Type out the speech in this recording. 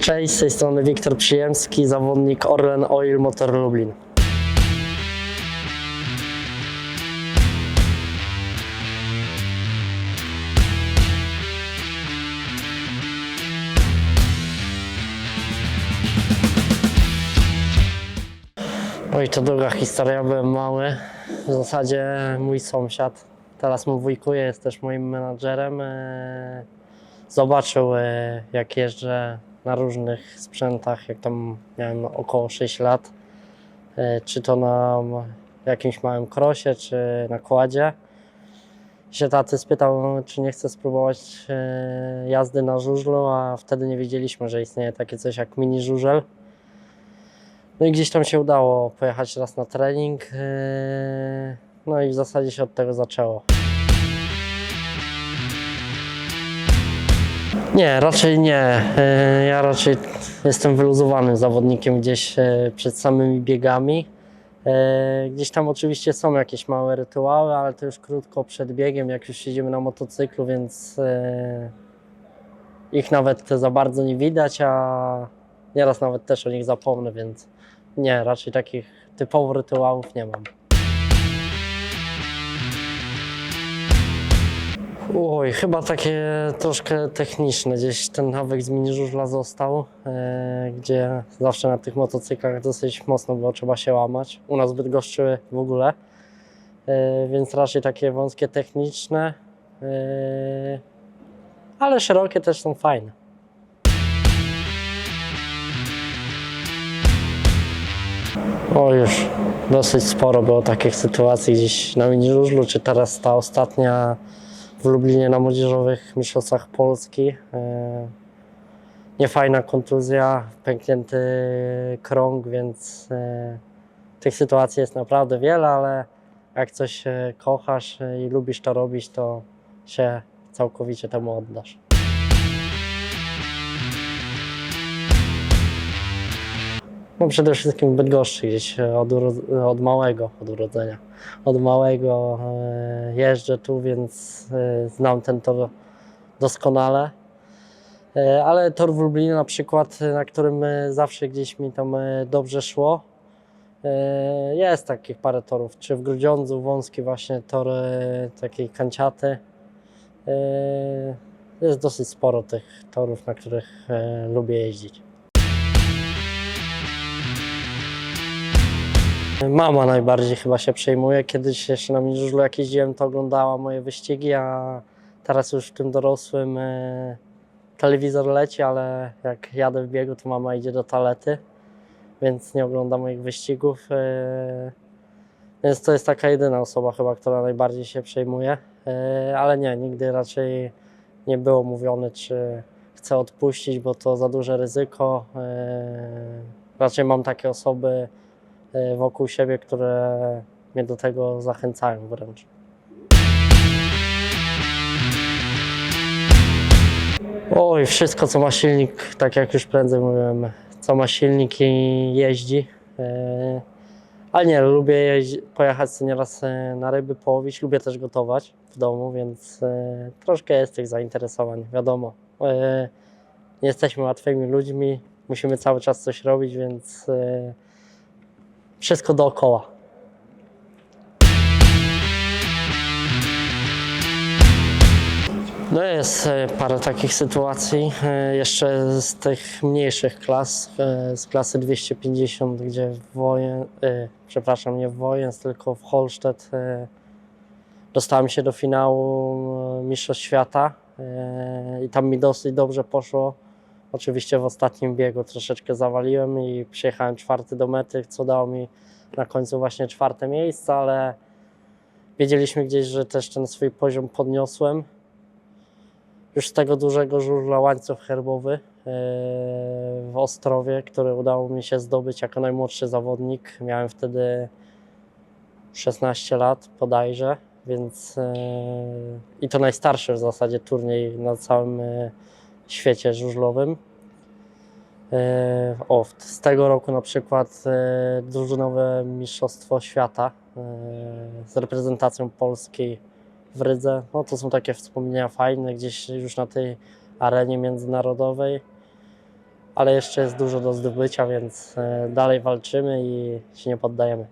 Cześć, z tej strony Wiktor Przyjemski, zawodnik Orlen Oil Motor Lublin. Oj, to długa historia, byłem mały. W zasadzie mój sąsiad, teraz mu wujkuje, jest też moim menadżerem. e, Zobaczył, e, jak jeżdżę na różnych sprzętach, jak tam miałem około 6 lat. e, Czy to na jakimś małym krosie, czy na kładzie. Się taty spytał, czy nie chce spróbować e, jazdy na żużlu, a wtedy nie wiedzieliśmy, że istnieje takie coś jak mini żużel. No i gdzieś tam się udało pojechać raz na trening. yy, No i w zasadzie się od tego zaczęło. Nie, raczej nie. Yy, Ja raczej jestem wyluzowanym zawodnikiem gdzieś yy, przed samymi biegami. Yy, Gdzieś tam oczywiście są jakieś małe rytuały, ale to już krótko przed biegiem, jak już siedzimy na motocyklu, więc ich nawet za bardzo nie widać, a nieraz nawet też o nich zapomnę, więc nie, raczej takich typowo rytuałów nie mam. Oj, chyba takie troszkę techniczne. Gdzieś ten nawyk z mini żużla został, e, gdzie zawsze na tych motocyklach dosyć mocno było trzeba się łamać. U nas w Bydgoszczy w ogóle. E, więc raczej takie wąskie techniczne, e, ale szerokie też są fajne. O już dosyć sporo było takich sytuacji gdzieś na mini żużlu, czy teraz ta ostatnia w Lublinie na młodzieżowych mistrzostwach Polski. E, Niefajna kontuzja, pęknięty krąg, więc e, tych sytuacji jest naprawdę wiele, ale jak coś e, kochasz i lubisz to robić, to się całkowicie temu oddasz. No przede wszystkim w Bydgoszczy, gdzieś e, od, od małego, od urodzenia. Od małego e, jeżdżę tu, więc e, znam ten tor doskonale. Ale tor w Lublinie na przykład, na którym zawsze gdzieś mi tam dobrze szło, jest takich parę torów. Czy w Grudziądzu wąski właśnie tor takiej kanciaty. Jest dosyć sporo tych torów, na których lubię jeździć. Mama najbardziej chyba się przejmuje. Kiedyś jeszcze na miniżurzu jak jeździłem, to oglądała moje wyścigi, a teraz już w tym dorosłym e, telewizor leci, ale jak jadę w biegu, to mama idzie do toalety, więc nie ogląda moich wyścigów. E, więc to jest taka jedyna osoba chyba, która najbardziej się przejmuje. E, ale nie, nigdy raczej nie było mówione, czy chcę odpuścić, bo to za duże ryzyko. Raczej mam takie osoby, wokół siebie, które mnie do tego zachęcają wręcz. Oj, wszystko co ma silnik, tak jak już prędzej mówiłem, co ma silnik i jeździ. E, Ale nie, lubię pojechać sobie nieraz e, na ryby, połowić, lubię też gotować w domu, więc e, troszkę jest tych zainteresowań, wiadomo. E, Nie jesteśmy łatwymi ludźmi, musimy cały czas coś robić, więc e, wszystko dookoła. No jest e, parę takich sytuacji, e, jeszcze z tych mniejszych klas, e, z klasy 250, gdzie w Wojen, przepraszam, nie w Wojens, tylko w Holsztet e, dostałem się do finału Mistrzostw Świata i tam mi dosyć dobrze poszło. Oczywiście w ostatnim biegu troszeczkę zawaliłem i przyjechałem czwarty do mety, co dało mi na końcu właśnie czwarte miejsce, ale wiedzieliśmy gdzieś, że też ten swój poziom podniosłem. Już z tego dużego żużla łańcuch herbowy e, w Ostrowie, który udało mi się zdobyć jako najmłodszy zawodnik. Miałem wtedy 16 lat bodajże, więc e, i to najstarszy w zasadzie turniej na całym e, świecie żużlowym. E, O, w- z tego roku na przykład e, drużynowe Mistrzostwo Świata e, z reprezentacją Polski w Rydze. No to są takie wspomnienia fajne, gdzieś już na tej arenie międzynarodowej. ale jeszcze jest dużo do zdobycia, więc dalej walczymy i się nie poddajemy.